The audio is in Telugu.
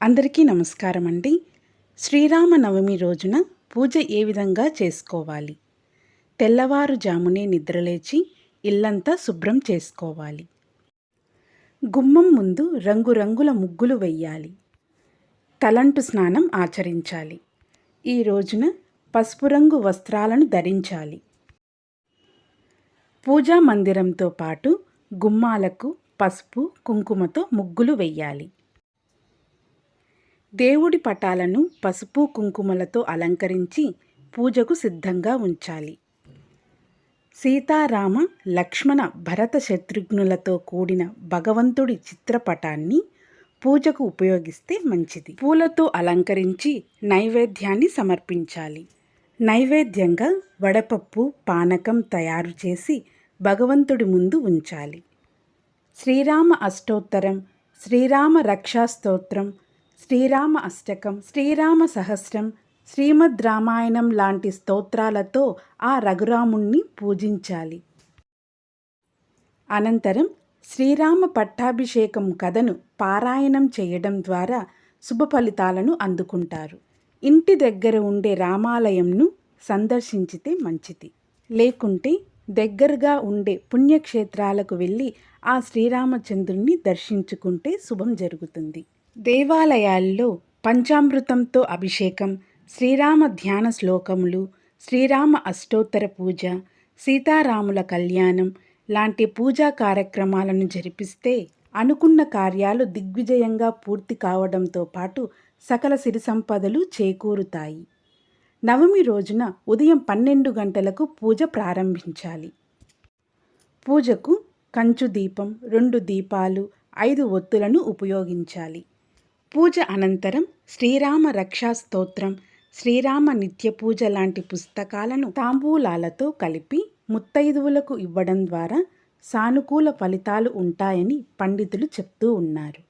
అందరికీ నమస్కారం అండి. శ్రీరామనవమి రోజున పూజ ఏ విధంగా చేసుకోవాలి? తెల్లవారుజామునే నిద్రలేచి ఇల్లంతా శుభ్రం చేసుకోవాలి. గుమ్మం ముందు రంగురంగుల ముగ్గులు వెయ్యాలి. తలంటు స్నానం ఆచరించాలి. ఈ రోజున పసుపు రంగు వస్త్రాలను ధరించాలి. పూజా మందిరంతో పాటు గుమ్మాలకు పసుపు కుంకుమతో ముగ్గులు వెయ్యాలి. దేవుడి పటాలను పసుపు కుంకుమలతో అలంకరించి పూజకు సిద్ధంగా ఉంచాలి. సీతారామ లక్ష్మణ భరత శత్రుఘ్నులతో కూడిన భగవంతుడి చిత్రపటాన్ని పూజకు ఉపయోగిస్తే మంచిది. పూలతో అలంకరించి నైవేద్యాన్ని సమర్పించాలి. నైవేద్యంగా వడపప్పు పానకం తయారు చేసి భగవంతుడి ముందు ఉంచాలి. శ్రీరామ అష్టోత్తరం శ్రీరామ రక్షాస్తోత్రం శ్రీరామ అష్టకం శ్రీరామ సహస్రం శ్రీమద్ రామాయణం లాంటి స్తోత్రాలతో ఆ రఘురాముణ్ణి పూజించాలి. అనంతరం శ్రీరామ పట్టాభిషేకం కథను పారాయణం చేయడం ద్వారా శుభ ఫలితాలను అందుకుంటారు. ఇంటి దగ్గర ఉండే రామాలయంను సందర్శించితే మంచిది. లేకుంటే దగ్గరగా ఉండే పుణ్యక్షేత్రాలకు వెళ్ళి ఆ శ్రీరామచంద్రుణ్ణి దర్శించుకుంటే శుభం జరుగుతుంది. దేవాలయాల్లో పంచామృతంతో అభిషేకం శ్రీరామ ధ్యాన శ్లోకములు శ్రీరామ అష్టోత్తర పూజ సీతారాముల కళ్యాణం లాంటి పూజా కార్యక్రమాలను జరిపిస్తే అనుకున్న కార్యాలు దిగ్విజయంగా పూర్తి కావడంతో పాటు సకల సిరి సంపదలు చేకూరుతాయి. నవమి రోజున ఉదయం పన్నెండు గంటలకు పూజ ప్రారంభించాలి. పూజకు కంచు దీపం రెండు దీపాలు ఐదు ఒత్తులను ఉపయోగించాలి. పూజ అనంతరం శ్రీరామ రక్షా స్తోత్రం శ్రీరామ నిత్య పూజ లాంటి పుస్తకాలను తాంబూలాలతో కలిపి ముత్తైదువులకు ఇవ్వడం ద్వారా సానుకూల ఫలితాలు ఉంటాయని పండితులు చెప్తూ ఉన్నారు.